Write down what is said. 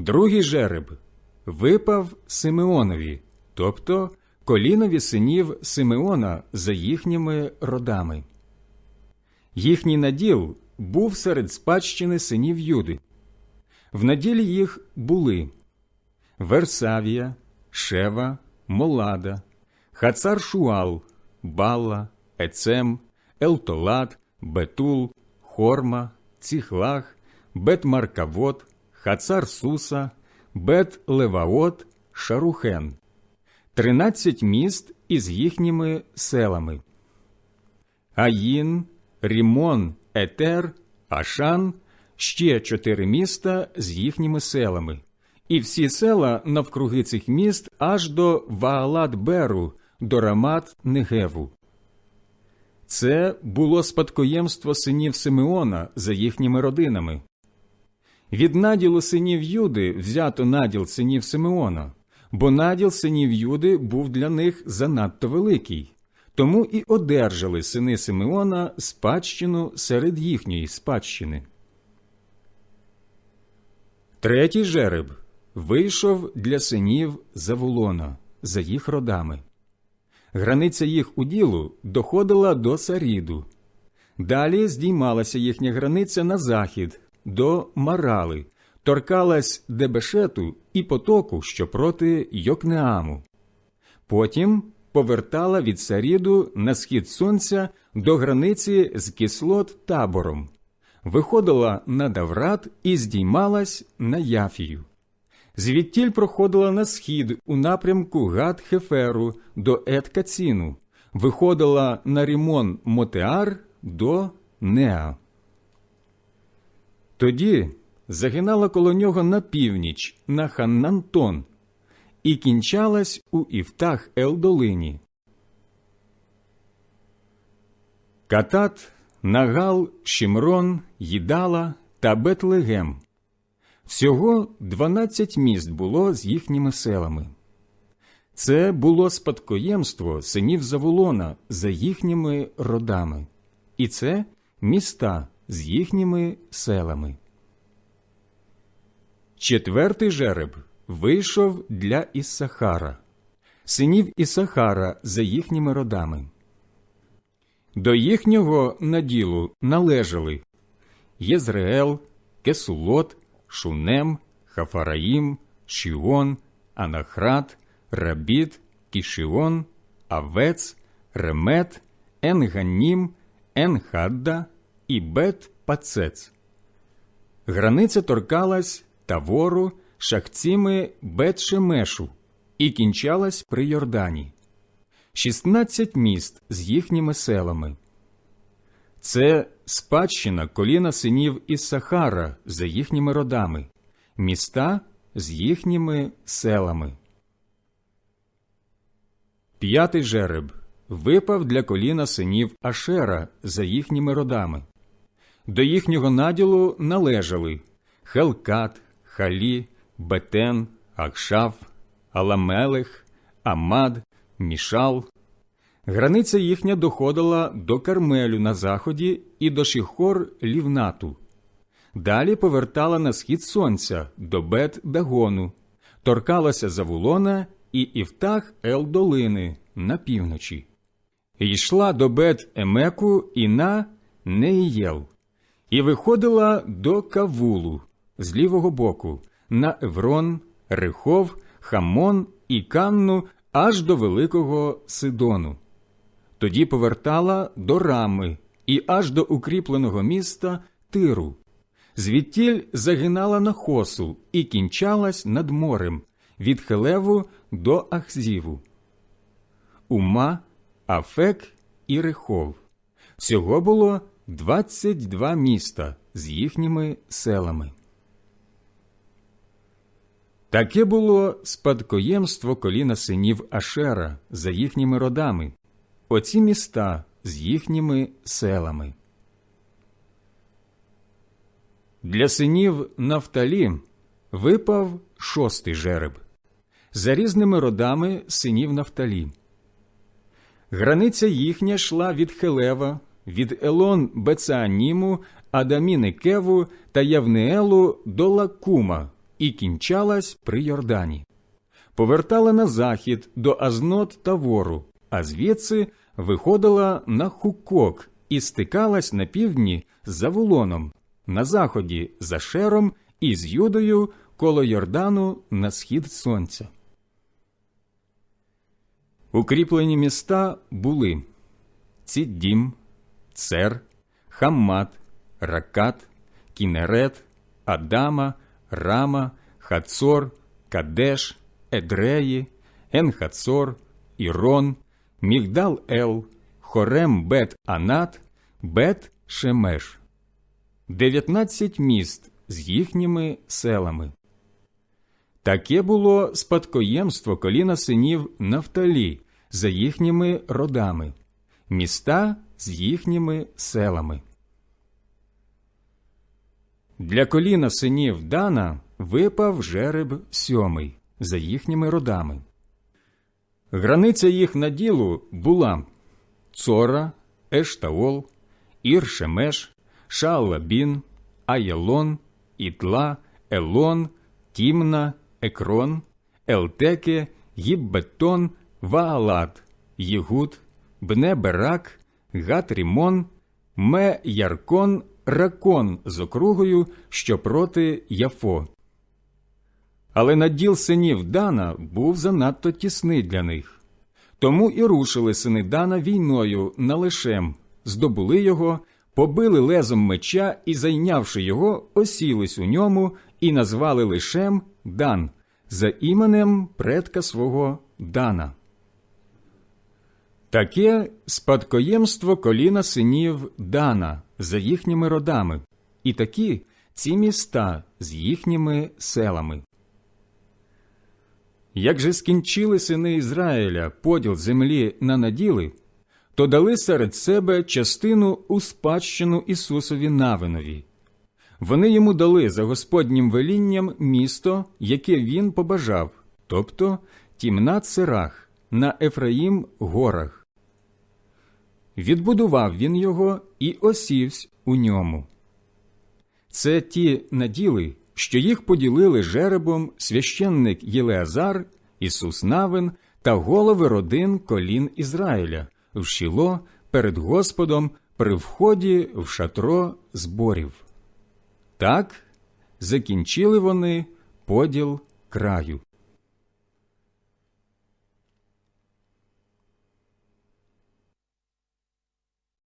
Другий жереб випав Симеонові, тобто колінові синів Симеона за їхніми родами. Їхній наділ був серед спадщини синів Юди. В наділі їх були Версавія, Шева, Молада, Хацар Шуал, Балла, Ецем, Елтолат, Бетул, Хорма, Ціхлах, Бет-Маркавот, Хацар Суса, Бет Леваот, Шарухен, тринадцять міст із їхніми селами. Аїн, Рімон, Етер, Ашан, ще чотири міста з їхніми селами, і всі села навкруги цих міст аж до Ваалат Беру, до Рамат Негеву. Це було спадкоємство синів Симеона за їхніми родинами. Від наділу синів Юди взято наділ синів Симеона, бо наділ синів Юди був для них занадто великий, тому і одержали сини Симеона спадщину серед їхньої спадщини. Третій жереб вийшов для синів Заволона за їх родами. Границя їх уділу доходила до Саріду. Далі здіймалася їхня границя на захід до Марали, торкалась Дебешету і потоку, що проти Йокнеаму. Потім повертала від Саріду на схід сонця до границі з кислот табором, виходила на Даврат і здіймалась на Яфію. Звідтіль проходила на схід у напрямку Гад Хеферу до Еткаціну, виходила на Рімон Мотеар до Неа. Тоді загинала коло нього на північ на Ханнантон і кінчалась у Іфтах Елдолині. Катат, Нагал, Шімрон, Їдала та Бетлегем. Всього дванадцять міст було з їхніми селами. Це було спадкоємство синів Заволона за їхніми родами, і це міста з їхніми селами. Четвертий жереб вийшов для Іссахара, синів Ісахара за їхніми родами. До їхнього наділу належали Єзреел, Кесулот, Шунем, Хафараїм, Шіон, Анахрат, Рабіт, Кішіон, Авец, Ремет, Енганім, Енхадда і Бет Пацец. Границя торкалась Тавору, шахціми Бет Шемешу і кінчалась при Йордані. Шістнадцять міст з їхніми селами. Це спадщина коліна синів Іссахара за їхніми родами, міста з їхніми селами. П'ятий жереб випав для коліна синів Ашера за їхніми родами. До їхнього наділу належали Хелкат, Халі, Бетен, Акшав, Аламелех, Амад, Мішал. Границя їхня доходила до Кармелю на заході і до Шіхор Лівнату. Далі повертала на схід сонця до Бет Дагону, торкалася Завулона і Івтах Елдолини на півночі. Йшла до Бет Емеку і на Неїєл, і виходила до Кавулу з лівого боку на Еврон, Рихов, Хамон і Канну аж до Великого Сидону. Тоді повертала до Рами і аж до укріпленого міста Тиру. Звідтіль загинала на хосу і кінчалась над морем від Хелеву до Ахзіву. Ума, Афек і Рехов. Всього було 22 міста з їхніми селами. Таке було спадкоємство коліна синів Ашера за їхніми родами, оці міста з їхніми селами. Для синів Нафталі випав шостий жереб за різними родами синів Нафталі. Границя їхня йшла від Хелева, від Елон Бецааніму, Адаміни Кеву та Явнеелу до Лакума і кінчалась при Йордані. Повертала на захід до Азнот та вору, а звідси виходила на Хукок і стикалась на півдні з Завулоном, на заході за Шером і з Юдою коло Йордану на схід сонця. Укріплені міста були Ціддім, Цер, Хаммат, Ракат, Кінерет, Адама, Рама, Хацор, Кадеш, Едреї, Енхацор, Ірон, Мігдал Ел, Хорем Бет Анат, Бет Шемеш. Дев'ятнадцять міст з їхніми селами. Таке було спадкоємство коліна синів Нафталі за їхніми родами, міста з їхніми селами. Для коліна синів Дана випав жереб сьомий за їхніми родами. Границя їх наділу була Цора, Ештаол, Іршемеш, Шаалабін, Аєлон, Ітла, Елон, Тімна, Екрон, Елтеке, Гіббетон, Ваалат, Єгуд, Бнеберак, Гатрімон, Ме Яркон, Ракон з округою, що проти Яфо. Але наділ синів Дана був занадто тісний для них. Тому і рушили сини Дана війною на лишем, здобули його, побили лезом меча і, зайнявши його, осілись у ньому і назвали лишем Дан за іменем предка свого Дана. Таке спадкоємство коліна синів Дана за їхніми родами, і такі ці міста з їхніми селами. Як же скінчили сини Ізраїля поділ землі на наділи, то дали серед себе частину у спадщину Ісусові Навинові. Вони йому дали за Господнім велінням місто, яке він побажав, тобто тімнат Сирах на Ефраїм горах. Відбудував він його і осівсь у ньому. Це ті наділи, що їх поділили жеребом священник Єлеазар, Ісус Навин та голови родин колін Ізраїля в Шіло перед Господом при вході в шатро зборів. Так закінчили вони поділ краю.